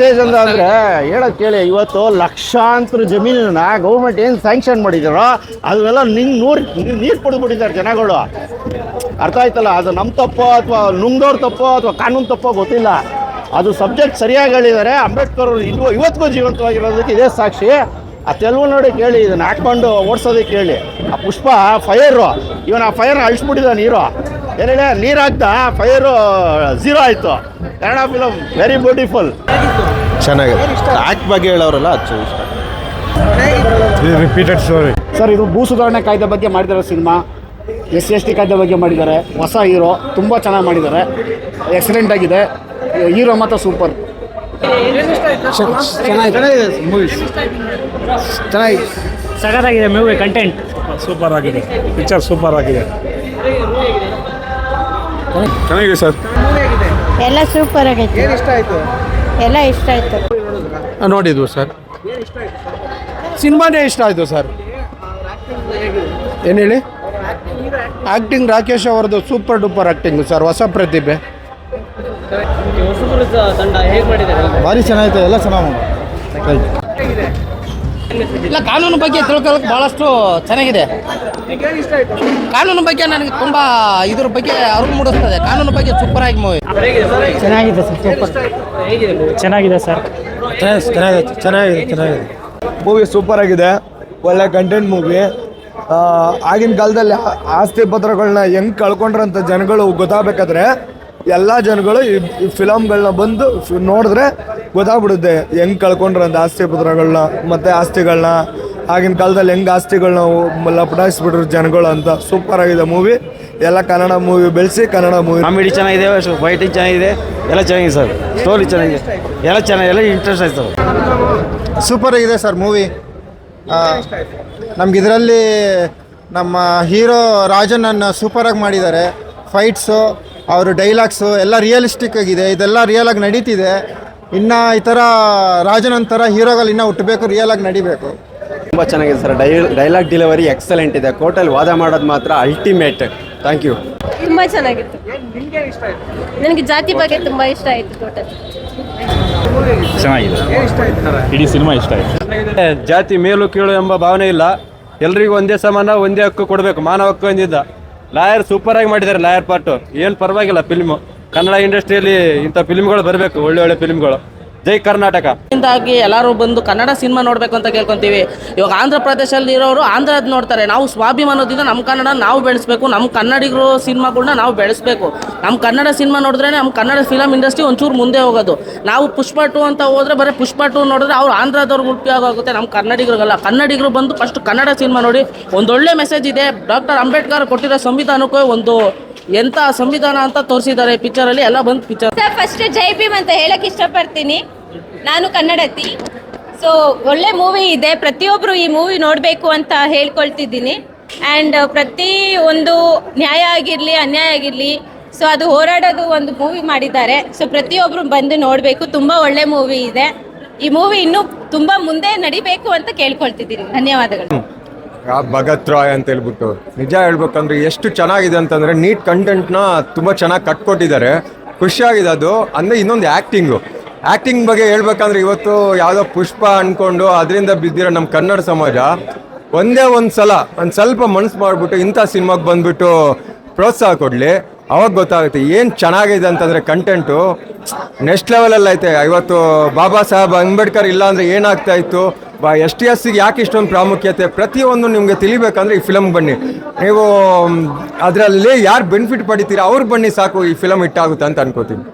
Message ಅಂತ ಅಂದ್ರೆ ಕೇಳಿ, ಇವತ್ತು ಲಕ್ಷಾಂತರ ಜಮೀನನ್ನ ಗೌರ್ಮೆಂಟ್ ಏನು ಸ್ಯಾಂಕ್ಷನ್ ಮಾಡಿದಾರೋ ಅದನ್ನೆಲ್ಲ ನಿಂಗೆ ನೂರು ನೀರು ಕುಡಿದ್ಬಿಟ್ಟಿದ್ದಾರೆ ಜನಗಳು. ಅರ್ಥ ಆಯ್ತಲ್ಲ, ಅದು ನಮ್ಮ ತಪ್ಪೋ ಅಥವಾ ನುಂಗ್ದವ್ರ ತಪ್ಪೋ ಅಥವಾ ಕಾನೂನು ತಪ್ಪೋ ಗೊತ್ತಿಲ್ಲ. ಅದು ಸಬ್ಜೆಕ್ಟ್ ಸರಿಯಾಗಿ ಹೇಳಿದ್ದಾರೆ, ಅಂಬೇಡ್ಕರ್ ಅವರು ಇನ್ನು ಇವತ್ತಿಗೂ ಜೀವಂತವಾಗಿರೋದಕ್ಕೆ ಇದೇ ಸಾಕ್ಷಿ. ಆ ತೆಲುಗು ನೋಡಿ ಕೇಳಿ, ಇದನ್ನ ಹಾಕ್ಕೊಂಡು ಓಡಿಸೋದಕ್ಕೆ ಕೇಳಿ. ಆ ಪುಷ್ಪ ಫೈರು ಇವನ್ ಆ ಫೈರ್ನ ಅಳಿಸ್ಬಿಟ್ಟಿದ ನೀರು. ಏನೇಳಿ ನೀರು ಹಾಕ್ತಾ ಫೈರು ಝೀರೋ ಆಯಿತು. ಕನ್ನಡ ಫಿಲಮ್ ವೆರಿ ಬ್ಯೂಟಿಫುಲ್ ಚೆನ್ನಾಗಿದೆ. ಆ್ಯಕ್ಟ್ ಬಗ್ಗೆ ಹೇಳೋರಲ್ಲ ಅದು ಇಷ್ಟ. ರಿಪೀಟೆಡ್ ಸ್ಟೋರಿ ಸರ್ ಇದು ಭೂ ಸುಧಾರಣೆ ಕಾಯ್ದೆ ಬಗ್ಗೆ ಮಾಡಿದ್ದಾರೆ cinema. S C S T ಕಾಯ್ದೆ ಬಗ್ಗೆ ಮಾಡಿದ್ದಾರೆ ಹೊಸ ಹೀರೋ ತುಂಬ ಚೆನ್ನಾಗಿ ಮಾಡಿದ್ದಾರೆ ಎಕ್ಸಲೆಂಟ್ ಆಗಿದೆ. ಹೀರೋ ಮಾತ್ರ ಸೂಪರ್ ಚೆನ್ನಾಗಿದೆ ಮೂವೀಸ್ ಚೆನ್ನಾಗಿದೆ. ಸಖತ್ತಾಗಿದೆ ಮೂವಿ ಕಂಟೆಂಟ್ ಸೂಪರ್ ಆಗಿದೆ. ಪಿಕ್ಚರ್ ಸೂಪರ್ ಆಗಿದೆ. ಚೆನ್ನಾಗಿದೆ ಸರ್ ಎಲ್ಲ ಸೂಪರ್ ಆಗೈತೆ. ಎಲ್ಲ ಇಷ್ಟ ಆಯ್ತು. ನೋಡಿದ್ವು ಸರ್. ಸಿನಿಮಾನೇ ಇಷ್ಟ ಆಯಿತು ಸರ್. ಏನು ಹೇಳಿ? ಆ್ಯಕ್ಟಿಂಗ್ ರಾಕೇಶ್ ಅವರದ್ದು ಸೂಪರ್ ಡೂಪರ್ ಆ್ಯಕ್ಟಿಂಗ್ ಸರ್ ಹೊಸ ಪ್ರತಿಭೆ. ಭಾರಿ ಚೆನ್ನಾಗಿದೆ ಎಲ್ಲ ಚೆನ್ನಾಗಿ ಇಲ್ಲ ಕಾನೂನು ಬಗ್ಗೆ ತಿಳ್ಕೊಳ್ಳೋಕೆ ಭಾಳಷ್ಟು ಚೆನ್ನಾಗಿದೆ. ಕಾನೂನು ಬಗ್ಗೆ ನನಗೆ ತುಂಬ ಇದ್ರ ಬಗ್ಗೆ ಅರಿವು ಮೂಡಿಸ್ತದೆ. ಕಾನೂನು ಬಗ್ಗೆ ಸೂಪರ್ ಆಗಿ ಮೂವಿ. ಚೆನ್ನಾಗಿದೆ ಸರ್ ಸೂಪರ್? ಚೆನ್ನಾಗಿದೆ ಸರ್. ಚೆನ್ನಾಗಿದೆ ಚೆನ್ನಾಗಿದೆ ಚೆನ್ನಾಗಿದೆ. ಮೂವಿ ಸೂಪರ್ ಆಗಿದೆ ಒಳ್ಳೆ ಕಂಟೆಂಟ್ ಮೂವಿ ಆಗಿನ ಕಾಲದಲ್ಲಿ ಆ- ಆಸ್ತಿ ಪತ್ರಗಳನ್ನ ಹೆಂಗ್ ಕಳ್ಕೊಂಡ್ರಂತ ಜನಗಳು ಗೊತ್ತಾಗಬೇಕಾದ್ರೆ ಎಲ್ಲ ಜನಗಳು ಈ ಫಿಲಮ್ಗಳನ್ನ ಬಂದು ನೋಡಿದ್ರೆ ಗೊತ್ತಾಗ್ಬಿಡುತ್ತೆ ಹೆಂಗ್ ಕಳ್ಕೊಂಡ್ರಂತ ಆಸ್ತಿ ಪತ್ರಗಳನ್ನ ಮತ್ತೆ ಆಸ್ತಿಗಳನ್ನ ಆಗಿನ ಕಾಲದಲ್ಲಿ ಹೆಂಗ್ ಆಸ್ತಿಗಳನ್ನ ಲಪಟಾಯಿಸ್ಬಿಟ್ರು ಜನಗಳು ಅಂತ ಸೂಪರ್ ಆಗಿದೆ ಮೂವಿ. ಎಲ್ಲ ಕನ್ನಡ ಮೂವಿ ಬೆಳೆಸಿ ಕನ್ನಡ ಮೂವಿ. ಕಾಮಿಡಿ ಚೆನ್ನಾಗಿದೆ ಫೈಟಿಂಗ್ ಚೆನ್ನಾಗಿದೆ ಎಲ್ಲ ಚೆನ್ನಾಗಿದೆ ಸರ್. ಸ್ಟೋರಿ ಚೆನ್ನಾಗಿದೆ ಎಲ್ಲ ಚೆನ್ನಾಗಿ ಎಲ್ಲ ಇಂಟ್ರೆಸ್ಟ್ ಆಯ್ತು ಸರ್. ಸೂಪರ್ ಆಗಿದೆ ಸರ್ ಮೂವಿ. ನಮ್ಗೆ ಇದರಲ್ಲಿ ನಮ್ಮ ಹೀರೋ ರಾಜನನ್ನು ಸೂಪರಾಗಿ ಮಾಡಿದ್ದಾರೆ. ಫೈಟ್ಸು ಅವರು ಡೈಲಾಗ್ಸು ಎಲ್ಲ ರಿಯಲಿಸ್ಟಿಕ್ ಆಗಿದೆ. ಇದೆಲ್ಲ ರಿಯಲ್ ಆಗಿ ನಡೀತಿದೆ. ಇನ್ನು ಈ ಥರ ರಾಜನಂತರ ಥರ ಹೀರೋಗಳು ಇನ್ನೂ ಹುಟ್ಟಬೇಕು ರಿಯಲ್ ಆಗಿ ನಡಿಬೇಕು. ತುಂಬ ಚೆನ್ನಾಗಿದೆ sir. Die dialogue delivery excellent ಇದೆ. ಕೋರ್ಟಲ್ಲಿ ವಾದ ಮಾಡೋದು ಮಾತ್ರ ಅಲ್ಟಿಮೇಟ್. Thank you. ತುಂಬ ಚೆನ್ನಾಗಿತ್ತು. ನನಗೆ ಜಾತಿ ಬಗ್ಗೆ ತುಂಬ ಇಷ್ಟ ಆಯಿತು ಟೋಟಲ್ ಚೆನ್ನಾಗಿದೆ. ಇಡೀ ಸಿನಿಮಾ ಇಷ್ಟ ಆಯ್ತು. ಜಾತಿ ಮೇಲು ಕೀಳು ಎಂಬ ಭಾವನೆ ಇಲ್ಲ. ಎಲ್ರಿಗೂ ಒಂದೇ ಸಮಾನ ಒಂದೇ ಹಕ್ಕು ಕೊಡಬೇಕು. ಮಾನವ ಹಕ್ಕು ಅಂದಿದ್ದ ಲಾಯರ್ ಸೂಪರ್ ಆಗಿ ಮಾಡಿದ್ದಾರೆ ಲಾಯರ್ ಪಾರ್ಟು. ಏನು ಪರವಾಗಿಲ್ಲ ಫಿಲ್ಮು. ಕನ್ನಡ ಇಂಡಸ್ಟ್ರಿಯಲ್ಲಿ ಇಂಥ ಫಿಲ್ಮ್ಗಳು ಬರಬೇಕು ಒಳ್ಳೆ ಒಳ್ಳೆ ಫಿಲ್ಮ್ಗಳು. ಜೈ ಕರ್ನಾಟಕ. ಇಂದಾಗಿ ಎಲ್ಲರೂ ಬಂದು ಕನ್ನಡ ಸಿನಿಮಾ ನೋಡಬೇಕು ಅಂತ ಕೇಳ್ಕೊಂತೀವಿ. ಇವಾಗ ಆಂಧ್ರ ಪ್ರದೇಶದಲ್ಲಿ ಇರೋರು ಆಂಧ್ರದ್ ನೋಡ್ತಾರೆ. ನಾವು ಸ್ವಾಭಿಮಾನದಿಂದ ನಮ್ಮ ಕನ್ನಡ ನಾವು ಬೆಳೆಸ್ಬೇಕು. ನಮ್ಮ ಕನ್ನಡಿಗರು ಸಿನಿಮಾಗಳನ್ನ ನಾವು ಬೆಳೆಸ್ಬೇಕು. ನಮ್ಮ ಕನ್ನಡ ಸಿನಿಮಾ ನೋಡಿದ್ರೆ ನಮ್ಮ ಕನ್ನಡ ಫಿಲಮ್ ಇಂಡಸ್ಟ್ರಿ ಒಂಚೂರು ಮುಂದೆ ಹೋಗೋದು. ನಾವು ಪುಷ್ಪ ಟು ಅಂತ ಹೋದ್ರೆ ಬರೀ ಪುಷ್ಪ ಟು ನೋಡಿದ್ರೆ ಅವ್ರು ಆಂಧ್ರದವ್ರಿಗೆ ಉಪಯೋಗ ಆಗುತ್ತೆ ನಮ್ಮ ಕನ್ನಡಿಗರಿಗಲ್ಲ. ಕನ್ನಡಿಗರು ಬಂದು ಫಸ್ಟ್ ಕನ್ನಡ ಸಿನಿಮಾ ನೋಡಿ ಒಂದೊಳ್ಳೆ ಮೆಸೇಜ್ ಇದೆ. ಡಾಕ್ಟರ್ ಅಂಬೇಡ್ಕರ್ ಕೊಟ್ಟಿರೋ ಸಂವಿಧಾನಕ್ಕೂ ಒಂದು ಎಂಥ ಸಂವಿಧಾನ ಅಂತ ತೋರಿಸಿದ್ದಾರೆ ಪಿಕ್ಚರ್ ಅಲ್ಲಿ? ಎಲ್ಲ ಬಂದ್ ಪಿಕ್ಚರ್ ಫಸ್ಟ್ ಜೈ ಭೀಮ್ ಅಂತ ಹೇಳಕ್ ಇಷ್ಟಪಡ್ತೀನಿ. ನಾನು ಕನ್ನಡತಿ. ಸೊ ಒಳ್ಳೆ ಮೂವಿ ಇದೆ. ಪ್ರತಿಯೊಬ್ಬರು ಈ ಮೂವಿ ನೋಡಬೇಕು ಅಂತ ಹೇಳ್ಕೊಳ್ತಿದ್ದೀನಿ. ಆ್ಯಂಡ್ ಪ್ರತಿ ಒಂದು ನ್ಯಾಯ ಆಗಿರಲಿ, ಅನ್ಯಾಯ ಆಗಿರಲಿ ಸೊ ಅದು ಹೋರಾಡೋದು ಒಂದು ಮೂವಿ ಮಾಡಿದ್ದಾರೆ. ಸೊ ಪ್ರತಿಯೊಬ್ಬರು ಬಂದು ನೋಡಬೇಕು. ತುಂಬ ಒಳ್ಳೆ ಮೂವಿ ಇದೆ. ಈ ಮೂವಿ ಇನ್ನೂ ತುಂಬ ಮುಂದೆ ನಡಿಬೇಕು ಅಂತ ಕೇಳ್ಕೊಳ್ತಿದ್ದೀನಿ. ಧನ್ಯವಾದಗಳು. ಭಗತ್ ರಾಯ್ ಅಂತ ಹೇಳ್ಬಿಟ್ಟು. ನಿಜ ಹೇಳ್ಬೇಕಂದ್ರೆ ಎಷ್ಟು ಚೆನ್ನಾಗಿದೆ ಅಂತಂದ್ರೆ ನೀಟ್ ಕಂಟೆಂಟ್ನ ತುಂಬ ಚೆನ್ನಾಗಿ ಕಟ್ಕೊಟ್ಟಿದ್ದಾರೆ ಖುಷಿಯಾಗಿದೆ ಅದು. ಅಂದರೆ ಇನ್ನೊಂದು ಆ್ಯಕ್ಟಿಂಗು ಆ್ಯಕ್ಟಿಂಗ್ ಬಗ್ಗೆ ಹೇಳ್ಬೇಕಂದ್ರೆ ಇವತ್ತು ಯಾವುದೋ ಪುಷ್ಪ ಅನ್ಕೊಂಡು ಅದರಿಂದ ಬಿದ್ದಿರೋ ನಮ್ಮ ಕನ್ನಡ ಸಮಾಜ ಒಂದೇ ಒಂದು ಸಲ, ಒಂದು ಸ್ವಲ್ಪ ಮನಸ್ಸು ಮಾಡಿಬಿಟ್ಟು ಇಂಥ ಸಿನಿಮಾಗೆ ಬಂದ್ಬಿಟ್ಟು ಪ್ರೋತ್ಸಾಹ ಕೊಡಲಿ. ಅವಾಗ ಗೊತ್ತಾಗುತ್ತೆ ಏನು ಚೆನ್ನಾಗಿದೆ ಅಂತಂದರೆ ಕಂಟೆಂಟು ನೆಕ್ಸ್ಟ್ ಲೆವೆಲಲ್ಲಿ ಐತೆ. ಇವತ್ತು ಬಾಬಾ ಸಾಹೇಬ್ ಅಂಬೇಡ್ಕರ್ ಇಲ್ಲ ಅಂದರೆ ಏನಾಗ್ತಾ ಇತ್ತು? ಎಸ್ ಟಿ ಎಸ್ಸಿಗೆ ಯಾಕೆ ಇಷ್ಟೊಂದು ಪ್ರಾಮುಖ್ಯತೆ? ಪ್ರತಿಯೊಂದು ನಿಮಗೆ ತಿಳಿಬೇಕಂದ್ರೆ ಈ ಫಿಲಮ್ ಬನ್ನಿ. ನೀವು ಅದರಲ್ಲಿ ಯಾರು ಬೆನಿಫಿಟ್ ಪಡಿತೀರಾ, ಅವ್ರು ಬನ್ನಿ ಸಾಕು, ಈ ಫಿಲಮ್ ಹಿಟ್ಟಾಗುತ್ತೆ ಅಂತ ಅನ್ಕೋತೀನಿ.